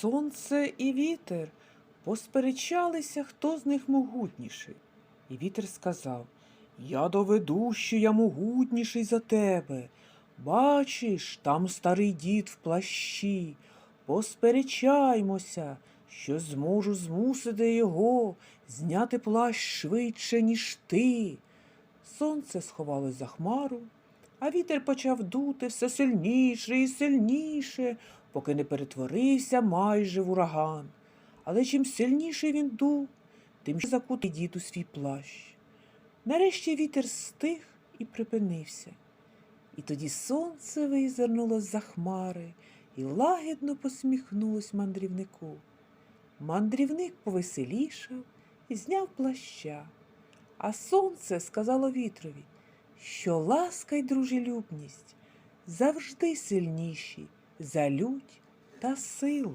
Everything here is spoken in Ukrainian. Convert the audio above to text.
Сонце і вітер посперечалися, хто з них могутніший. І вітер сказав Я доведу, що я могутніший за тебе. Бачиш, там старий дід в плащі. Посперечаймося, що зможу змусити його зняти плащ швидше, ніж ти. Сонце сховалось за хмару, а вітер почав дути все сильніше і сильніше, поки не перетворився майже в ураган. Але чим сильніше він дув, тим закутий дід у свій плащ. Нарешті вітер стих і припинився. І тоді сонце визирнуло з-за хмари і лагідно посміхнулось мандрівнику. Мандрівник повеселішав і зняв плаща, а сонце сказало вітрові, що ласка й дружелюбність завжди сильніші за лють та силу.